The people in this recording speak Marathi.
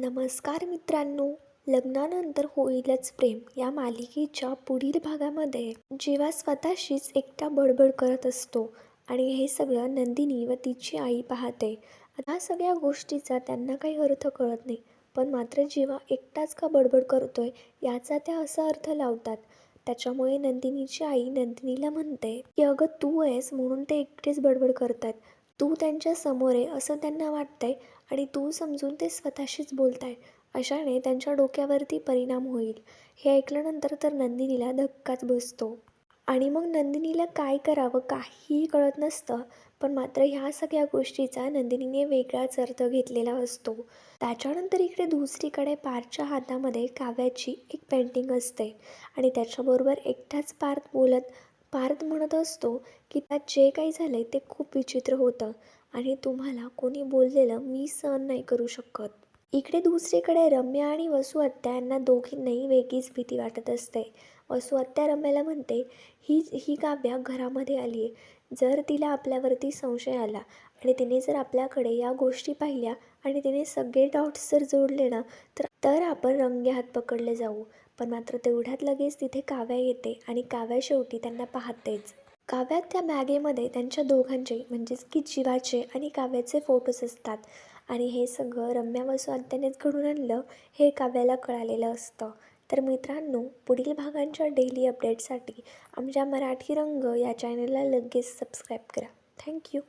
नमस्कार मित्रांनो. लग्नानंतर होईलच प्रेम या मालिकेच्या पुढील भागामध्ये. जेव्हा स्वतःशीच एकटा बडबड करत असतो आणि हे सगळं नंदिनी व तिची आई पाहते. ह्या सगळ्या गोष्टीचा त्यांना काही अर्थ कळत नाही. पण मात्र जेव्हा एकटाच का बडबड करतोय याचा त्या असा अर्थ लावतात. त्याच्यामुळे नंदिनीची आई नंदिनीला म्हणते की अगं तू आहेस म्हणून ते एकटेच बडबड करतात तू त्यांच्यासमोर आहे असं त्यांना वाटतंय आणि तू समजून ते स्वतःशीच बोलताय. अशाने त्यांच्या डोक्यावरती परिणाम होईल. हे ऐकल्यानंतर तर नंदिनीला धक्काच बसतो. आणि मग नंदिनीला काय करावं काहीही कळत नसतं पण मात्र ह्या सगळ्या गोष्टीचा नंदिनीने वेगळाच अर्थ घेतलेला असतो. त्याच्यानंतर इकडे दुसरीकडे पारच्या हातामध्ये काव्याची एक पेंटिंग असते. आणि त्याच्याबरोबर एकटाच पार्थ बोलत पार्थ म्हणत असतो की त्यात जे काही झालं आहे ते खूप विचित्र होतं आणि तुम्हाला कोणी बोललेलं मी सहन नाही करू शकत. इकडे दुसरीकडे रम्या आणि वसू आत्या यांना दोघींनाही वेगळीच भीती वाटत असते. वसू आत्या रम्याला म्हणते ही ही काव्या घरामध्ये आली आहे जर तिला आपल्यावरती संशय आला आणि तिने जर आपल्याकडे या गोष्टी पाहिल्या आणि तिने सगळे डाऊट्स जर जोडले ना तर तर आपण रंगे हात पकडले जाऊ. पण मात्र तेवढ्यात लगेच तिथे काव्या येते आणि काव्या शेवटी त्यांना पाहतेच. काव्यात त्या बॅगेमध्ये त्यांच्या दोघांचे म्हणजेच की जीवाचे आणि काव्याचे फोटोज असतात. आणि हे सगळं रम्या वसू घडून आणलं हे काव्याला कळालेलं असतं. तर मित्रांनो पुढील भागांच्या डेली अपडेटसाठी आमच्या मराठी रंग या चॅनलला लगेच सबस्क्राईब करा. थँक्यू